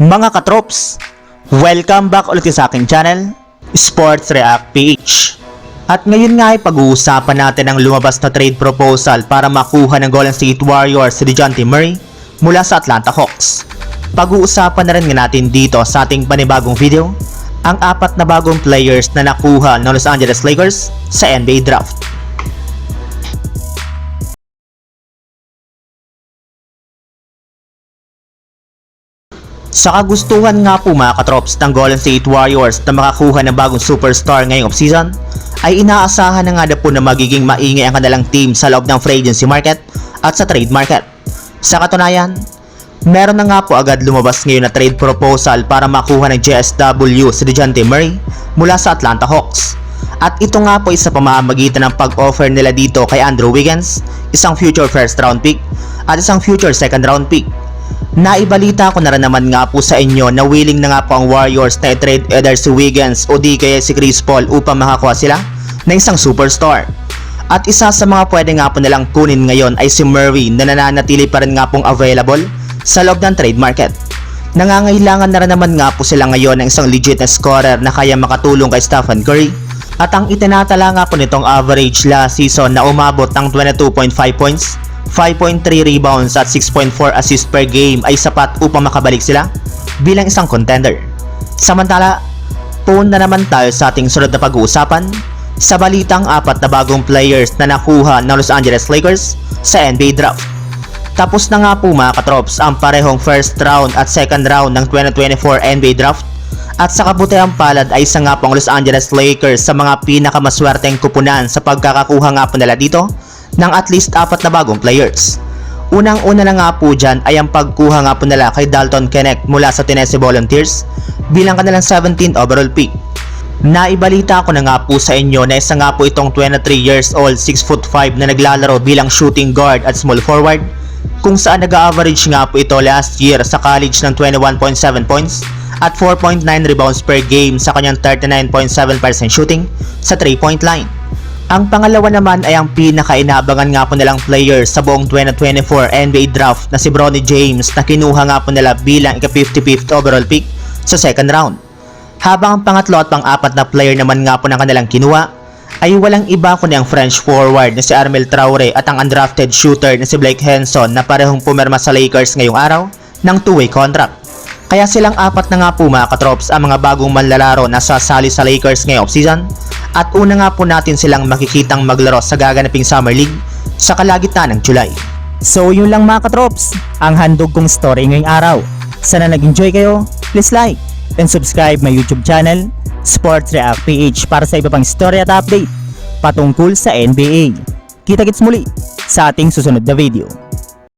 Mga katrops, welcome back ulit sa aking channel, Sports React PH. At ngayon nga ay pag-uusapan natin ang lumabas na trade proposal para makuha ng Golden State Warriors si DeJounte Murray mula sa Atlanta Hawks. Pag-uusapan na rin nga natin dito sa ating panibagong video ang apat na bagong players na nakuha ng Los Angeles Lakers sa NBA Draft. Sa kagustuhan nga po mga katrops ng Golden State Warriors na makakuha ng bagong superstar ngayong offseason, ay inaasahan na nga na po na magiging maingay ang kanilang team sa loob ng free agency market at sa trade market. Sa katunayan, meron na nga po agad lumabas ngayon na trade proposal para makuha ng JSW si DeJounte Murray mula sa Atlanta Hawks. At ito nga po isa pamamagitan ng pag-offer nila dito kay Andrew Wiggins, isang future first round pick at isang future second round pick Naibalita ko na rin naman nga po sa inyo na willing na nga po ang Warriors na i-trade either si Wiggins o di kaya si Chris Paul upang makakuha sila ng isang superstar. At isa sa mga pwede nga po nilang kunin ngayon ay si Murray na nananatili pa rin nga pong available sa loob ng trade market. Nangangailangan na rin naman nga po sila ngayon ng isang legit na scorer na kaya makatulong kay Stephen Curry at ang itinatala nga po nitong average last season na umabot ng 22.5 points 5.3 rebounds at 6.4 assists per game ay sapat upang makabalik sila bilang isang contender. Samantala, puun na naman tayo sa ating sunod na pag-uusapan sa balitang apat na bagong players na nakuha ng Los Angeles Lakers sa NBA Draft. Tapos na nga po mga katrops ang parehong first round at second round ng 2024 NBA Draft at sa kabutihang palad ay isa nga po ang Los Angeles Lakers sa mga pinakamaswerteng kupunan sa pagkakakuha nga po nila dito ng at least apat na bagong players. Unang-una na nga po dyan ay ang pagkuha nga po nila kay Dalton Kennect mula sa Tennessee Volunteers bilang kanilang 17th overall pick. Naibalita ko na nga po sa inyo na isa nga po itong 23 years old 6'5 na naglalaro bilang shooting guard at small forward kung saan nag-average nga po ito last year sa college ng 21.7 points at 4.9 rebounds per game sa kanyang 39.7% shooting sa 3-point line. Ang pangalawa naman ay ang pinaka-inaabangan nga po nilang player sa buong 2024 NBA Draft na si Bronny James na kinuha nga po nila bilang ika-55th overall pick sa second round. Habang ang pangatlo at pang-apat na player naman nga po ng kanilang kinuha ay walang iba kundi ang French forward na si Armel Traore at ang undrafted shooter na si Blake Henson na parehong pumirma sa Lakers ngayong araw ng two-way contract. Kaya silang apat na nga po mga katrops ang mga bagong manlalaro na sasali sa Lakers ngayong offseason at una nga po natin silang makikitang maglaro sa gaganaping Summer League sa kalagitnaan ng July. So yun lang mga katrops, ang handog kong story ngayong araw. Sana nag-enjoy kayo, please like and subscribe my YouTube channel, Sports React PH para sa iba pang story at update patungkol sa NBA. Kita-kits muli sa ating susunod na video.